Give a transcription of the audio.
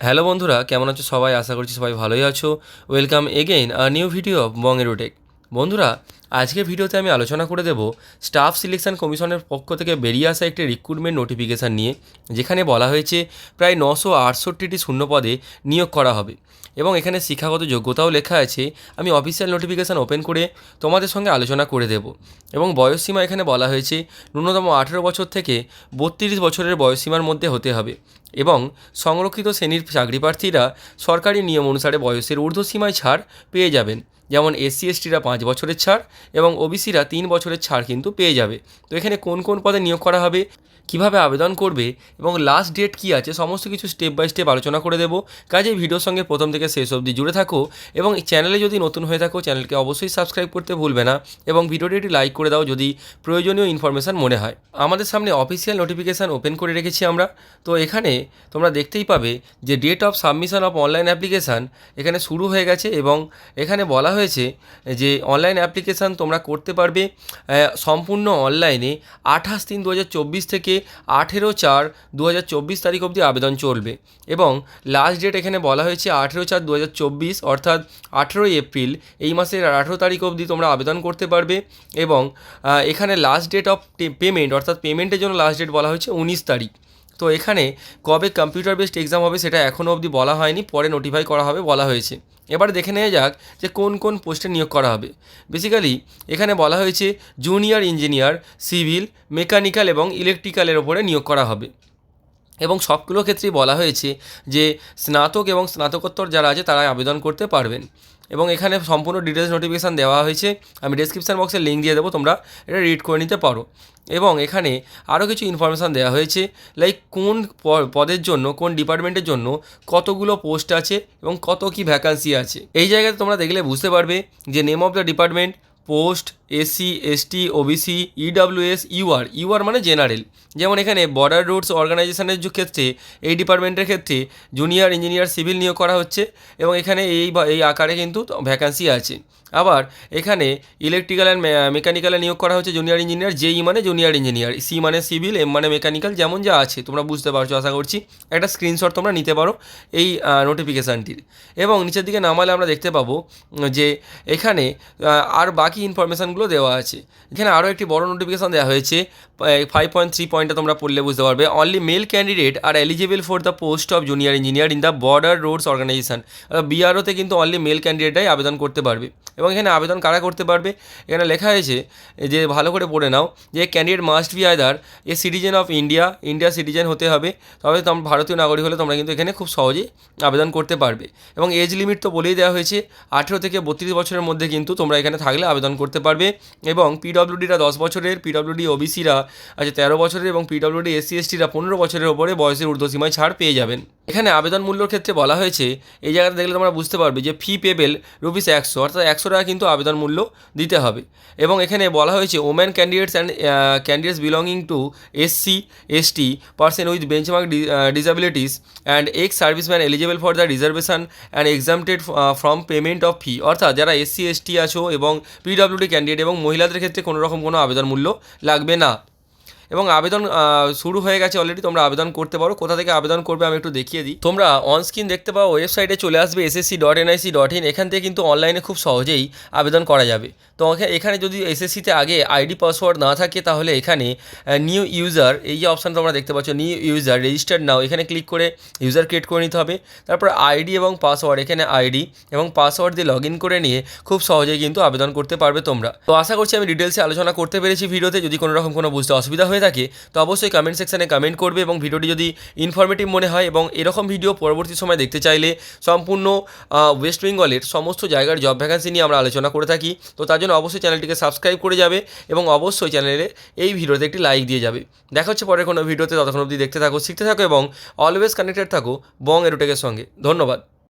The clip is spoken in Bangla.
হ্যালো বন্ধুরা, কেমন আছো সবাই? আশা করছি সবাই ভালোই আছো। Welcome again a new video of Bong Aerotech বন্ধুরা আজকে ভিডিওতে আমি আলোচনা করে দেব স্টাফ সিলেকশন কমিশনের পক্ষ থেকে বেরিয়ে আসা একটি রিক্রুটমেন্ট নোটিফিকেশান নিয়ে, যেখানে বলা হয়েছে প্রায় নশো আটষট্টিটি শূন্য পদে নিয়োগ করা হবে। এবং এখানে শিক্ষাগত যোগ্যতাও লেখা আছে। আমি অফিসিয়াল নোটিফিকেশান ওপেন করে তোমাদের সঙ্গে আলোচনা করে দেব। এবং বয়সসীমা এখানে বলা হয়েছে ন্যূনতম আঠেরো বছর থেকে বত্রিশ বছরের বয়সসীমার মধ্যে হতে হবে। এবং সংরক্ষিত শ্রেণির চাকরি প্রার্থীরা সরকারি নিয়ম অনুসারে বয়সের ঊর্ধ্বসীমায় ছাড় পেয়ে যাবেন। যেমন এসসি, এসটিরা পাঁচ বছরের ছাড় এবং ওবিসিরা তিন বছরের ছাড় কিন্তু পেয়ে যাবে। তো এখানে কোন কোন পদে নিয়োগ করা হবে, কীভাবে আবেদন করবে এবং লাস্ট ডেট কী আছে সমস্ত কিছু স্টেপ বাই স্টেপ আলোচনা করে দেবো। কাজে ভিডিওর সঙ্গে প্রথম থেকে শেষ অবধি জুড়ে থাকো এবং চ্যানেলে যদি নতুন হয়ে থাকো চ্যানেলকে অবশ্যই সাবস্ক্রাইব করতে ভুলবে না এবং ভিডিওটি একটি লাইক করে দাও যদি প্রয়োজনীয় ইনফরমেশান মনে হয়। আমাদের সামনে অফিসিয়াল নোটিফিকেশান ওপেন করে রেখেছি আমরা। তো এখানে তোমরা দেখতেই পাবে যে date of submission of online application এখানে শুরু হয়ে গেছে এবং এখানে বলা হয়েছে যে অনলাইন অ্যাপ্লিকেশান তোমরা করতে পারবে সম্পূর্ণ অনলাইনে আঠাশ তিন দু থেকে আঠেরো চার দু তারিখ অবধি আবেদন চলবে এবং লাস্ট ডেট এখানে বলা হয়েছে আঠেরো চার দু অর্থাৎ আঠেরোই এপ্রিল এই মাসের আঠেরো তারিখ অবধি তোমরা আবেদন করতে পারবে এবং এখানে লাস্ট ডেট অফ পেমেন্ট অর্থাৎ পেমেন্টের জন্য লাস্ট ডেট বলা হয়েছে উনিশ তারিখ। তো এখানে কবে কম্পিউটার বেসড এক্সাম হবে সেটা এখনও অবধি বলা হয়নি, পরে নোটিফাই করা হবে, বলা হয়েছে। এবার দেখে নেওয়া যাক যে কোন কোন পোস্টে নিয়োগ করা হবে। বেসিক্যালি এখানে বলা হয়েছে জুনিয়র ইঞ্জিনিয়ার সিভিল মেকানিক্যাল এবং ইলেকট্রিক্যালের ওপরে নিয়োগ করা হবে। এবং সবগুলো ক্ষেত্রেই বলা হয়েছে যে স্নাতক এবং স্নাতকোত্তর যারা আছে তারা আবেদন করতে পারবেন। এবং এখানে সম্পূর্ণ ডিটেলস নোটিফিকেশান দেওয়া হয়েছে। আমি ডেসক্রিপশান বক্সে লিঙ্ক দিয়ে দেবো, তোমরা এটা রিড করে নিতে পারো। এবং এখানে আরও কিছু ইনফরমেশান দেওয়া হয়েছে লাইক কোন পদের জন্য, কোন ডিপার্টমেন্টের জন্য কতগুলো পোস্ট আছে এবং কত কি ভ্যাকান্সি আছে। এই জায়গাতে তোমরা দেখলে বুঝতে পারবে যে name of the department post, SC, ST, OBC, EWS, UR. UR মানে জেনারেল। যেমন এখানে বর্ডার রুটস অর্গানাইজেশনের ক্ষেত্রে, এই ডিপার্টমেন্টের ক্ষেত্রে জুনিয়র ইঞ্জিনিয়ার সিভিল নিয়োগ করা হচ্ছে এবং এখানে এই এই আকারে কিন্তু ভ্যাকান্সি আছে। আবার এখানে ইলেকট্রিক্যাল অ্যান্ড মেকানিক্যালে নিয়োগ করা হচ্ছে জুনিয়র ইঞ্জিনিয়ার জেই মানে জুনিয়র ইঞ্জিনিয়ার সি মানে সিভিল এম মানে মেকানিক্যাল যেমন যা আছে, তোমরা বুঝতে পারছ, আশা করছি। একটা স্ক্রিনশট তোমরা নিতে পারো এই নোটিফিকেশানটির এবং নিচের দিকে নামালে আমরা দেখতে পাবো যে এখানে আর বাকি ইনফরমেশানগুলো দেওয়া আছে। এখানে আরও একটি বড় নোটিফিকেশান দেওয়া হয়েছে। ফাইভ পয়েন্ট থ্রি পয়েন্টটা তোমরা পড়লে বুঝতে পারবে। Only male candidate are eligible for the post of junior engineer in the border roads organization বিআরওতে কিন্তু অনলি মেল ক্যান্ডিডেটরাই আবেদন করতে পারবে। এবং এখানে আবেদন কারা করতে পারবে? এখানে লেখা হয়েছে, যে ভালো করে পড়ে নাও, যে candidate must be either a citizen of India India citizen হতে হবে। তবে তোমরা ভারতীয় নাগরিক হলে তোমরা কিন্তু এখানে খুব সহজেই আবেদন করতে পারবে। এবং এজ লিমিট তো বলেই দেওয়া হয়েছে। আঠেরো থেকে বত্রিশ বছরের মধ্যে কিন্তু তোমরা এখানে থাকলে আবেদন করতে পারবে এবং পিডব্লিউডিরা দশ বছরের, পিডব্লিউডি ওবিসিরা আছে তেরো বছরের এবং পিডব্লিউডি এসসি এসটিরা পনেরো বছরের ওপরে বয়সের ঊর্ধ্বসীমায় ছাড় পেয়ে যাবেন। এখানে আবেদন মূল্যর ক্ষেত্রে বলা হয়েছে, এই জায়গাটা দেখলে তোমরা বুঝতে পারবে যে ফি পেবেল রুপিস একশো, অর্থাৎ একশো টাকা কিন্তু আবেদন মূল্য দিতে হবে। এবং এখানে বলা হয়েছে woman candidates and candidates belonging to SC ST person with benchmark disabilities and ex serviceman eligible for the reservation and exempted from payment of fee অর্থাৎ যারা এসসি এসটি আছো এবং পিডব্লিউডি ক্যান্ডিডেট এবং মহিলাদের ক্ষেত্রে কোনো রকম কোনো আবেদন মূল্য লাগবে না। এবং আবেদন শুরু হয়ে গেছে অলরেডি তোমরা আবেদন করতে পারো। কোথা থেকে আবেদন করবে আমি একটু দেখিয়ে দিই। তোমরা অন স্ক্রিন দেখতে পাও ওয়েবসাইটে চলে আসবে SSC dot NIC dot in এখান থেকে কিন্তু অনলাইনে খুব সহজেই আবেদন করা যাবে। তো এখানে যদি এসএসসিতে আগে আইডি পাসওয়ার্ড না থাকে, তাহলে এখানে নিউ ইউজার এই যে অপশান তোমরা দেখতে পাচ্ছ নিউ ইউজার রেজিস্টার্ড নাও এখানে ক্লিক করে ইউজার ক্রিয়েট করে নিতে হবে। তারপর আইডি এবং পাসওয়ার্ড এখানে আইডি এবং পাসওয়ার্ড দিয়ে লগ ইন করে নিয়ে খুব সহজেই কিন্তু আবেদন করতে পারবে তোমরা। তো আশা করছি আমি ডিটেলসে আলোচনা করতে পেরেছি ভিডিওতে। যদি কোনো রকম কোনো বুঝতে অসুবিধা হয়ে থাকে, তো অবশ্যই কমেন্ট সেকশানে কমেন্ট করবে এবং ভিডিওটি যদি ইনফরমেটিভ মনে হয় এবং এরকম ভিডিও পরবর্তী সময় দেখতে চাইলে সম্পূর্ণ ওয়েস্ট বেঙ্গলের সমস্ত জায়গার জব ভ্যাকান্সি নিয়ে আমরা আলোচনা করে থাকি। তো তার জন্য অবশ্যই চ্যানেলটিকে সাবস্ক্রাইব করে যাবে এবং অবশ্যই চ্যানেলে এই ভিডিওতে একটি লাইক দিয়ে যাবে। দেখা হচ্ছে পরে কোনো ভিডিওতে ততক্ষণ অবধি দেখতে থাকো, শিখতে থাকো এবং অলওয়েজ কানেক্টেড থাকো বং এরোটেকের সঙ্গে। ধন্যবাদ।